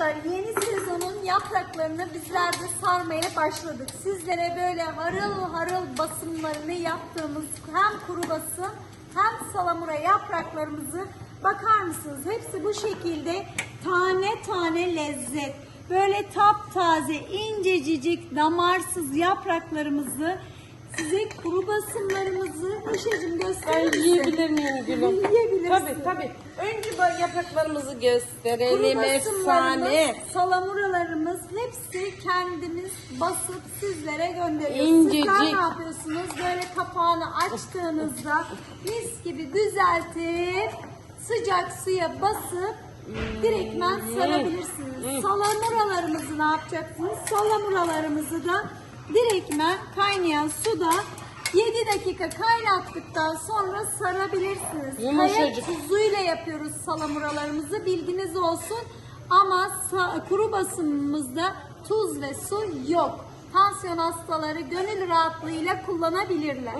Arkadaşlar yeni sezonun yapraklarını bizler de sarmaya başladık. Sizlere böyle harıl harıl basımlarını yaptığımız hem kuru basım hem salamura yapraklarımızı bakar mısınız? Hepsi bu şekilde tane tane lezzet. Böyle taptaze, incecik, damarsız yapraklarımızı size kuru basımlarımızı Ruşacığım gösterir misin? yiyebilir miyim gülüm? Yiyebilirsin. Tabii tabii. Önce bu yapraklarımızı gösterelim. Basımlarımız, Efsane. salamuralarımız hepsi kendimiz basıp sizlere gönderiyoruz. İncecik. Sizler ne yapıyorsunuz? Böyle kapağını açtığınızda mis gibi düzeltip sıcak suya basıp direktmen sarabilirsiniz. Salamuralarımızı ne yapacaksınız? Salamuralarımızı da direktmen kaynayan suda 7 dakika kaynattıktan sonra sarabilirsiniz. Kaya Yumuşacık. tuzuyla yapıyoruz salamuralarımızı bilginiz olsun. Ama kuru basımımızda tuz ve su yok. Tansiyon hastaları gönül rahatlığıyla kullanabilirler.